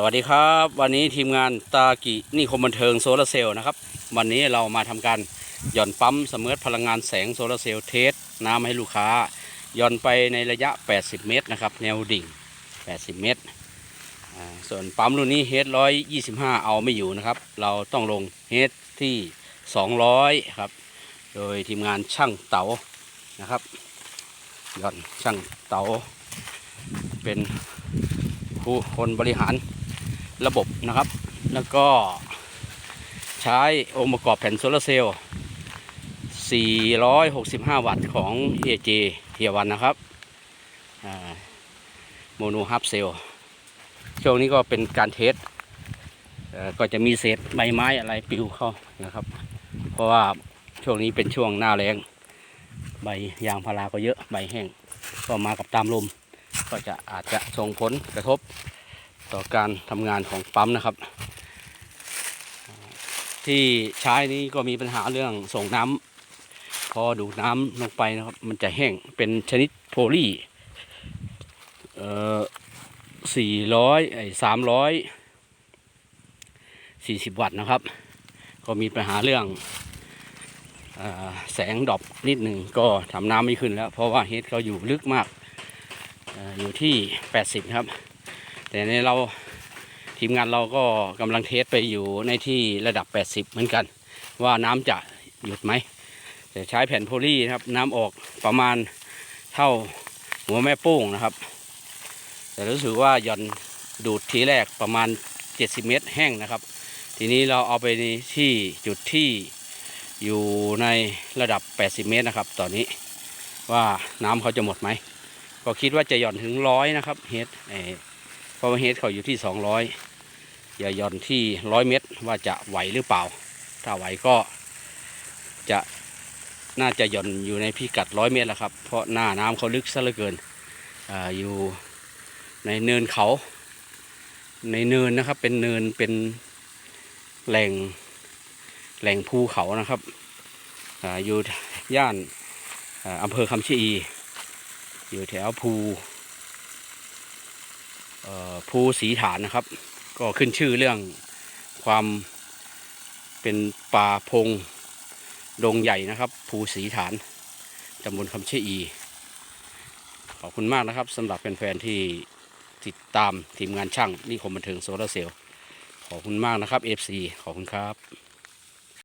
สวัสดีครับ วันนี้ทีมงานตากินิคมบันเทิงโซลาร์เซลล์นะครับ วันนี้เรามาทำการหย่อนปั๊มเสมือพลังงานแสงโซลาร์เซลล์เทสน้ำให้ลูกค้าหย่อนไปในระยะ 80 เมตรนะครับ แนวดิ่ง 80 เมตร ส่วนปั๊มรุ่นนี้เฮด125เอาไม่อยู่นะครับ เราต้องลงเฮดที่ 200 ครับ โดยทีมงานช่างเต๋านะครับหย่อนช่างเต๋าเป็นผู้คนบริหาร ระบบนะครับ แล้วก็ใช้องค์ประกอบแผ่นโซลาร์เซลล์ 465 วัตต์ของ AJ เทียวันนะครับโมโนฮับเซลล์ช่วงนี้ก็เป็นการเทสก็จะมีเศษใบไม้อะไรปลิวเข้านะครับ เพราะว่าช่วงนี้เป็นช่วงหน้าแรงใบยางพาราก็เยอะใบแห้ง ก็มากับตามลม ก็จะอาจจะส่งผลกระทบ ต่อการทำงานของปั๊มนะครับ ที่ใช้นี้ก็มีปัญหาเรื่องส่งน้ำพอดูดน้ำลงไปนะครับ มันจะแห้งเป็นชนิดโพลีเอ่อสี่ร้อยไอ้สามร้อยสี่สิบวัตต์นะครับ ก็มีปัญหาเรื่องอแสงดรอปนิดหนึ่งก็ทำน้ำไม่ขึ้นแล้ว เพราะว่าเฮดเขาอยู่ลึกมากเอ่ออยู่ที่ 80 ครับ แต่ในเราทีมงานเราก็กำลังเทสไปอยู่ในที่ระดับ 80 เหมือนกัน ว่าน้ำจะหยุดไหมแต่ใช้แผ่นโพลีนะครับ น้ำออกประมาณเท่าหัวแม่โป้งนะครับ แต่รู้สึกว่าหย่อนดูดทีแรกประมาณ 70 เมตรแห้งนะครับ ทีนี้เราเอาไปที่จุดที่อยู่ในระดับ 80 เมตรนะครับ ตอนนี้ว่าน้ำเขาจะหมดไหมก็คิดว่าจะหย่อนถึงร้อยนะครับเฮด เพราะว่าเฮดเขาอยู่ที่สองร้อยอย่าหย่อนที่ร้อยเมตรว่าจะไหวหรือเปล่า ถ้าไหวก็จะน่าจะหย่อนอยู่ในพิกัดร้อยเมตรแล้วครับ เพราะหน้าน้ำเขาลึกซะเหลือเกินออยู่ในเนินเขา ในเนินนะครับ เป็นเนินเป็นแหล่งแหล่งภูเขานะครับออยู่ย่านอ่าอำเภอคำชะอี อยู่แถวภู ภูสีฐานนะครับ ก็ขึ้นชื่อเรื่องความเป็นป่าพงดงใหญ่นะครับ ภูสีฐานตำบลคำเชอี ขอบคุณมากนะครับสำหรับแฟนๆที่ติดตามทีมงานช่างนิคมบันเทิงโซลาเซลล์ขอบคุณมากนะครับ FC ขอบคุณครับ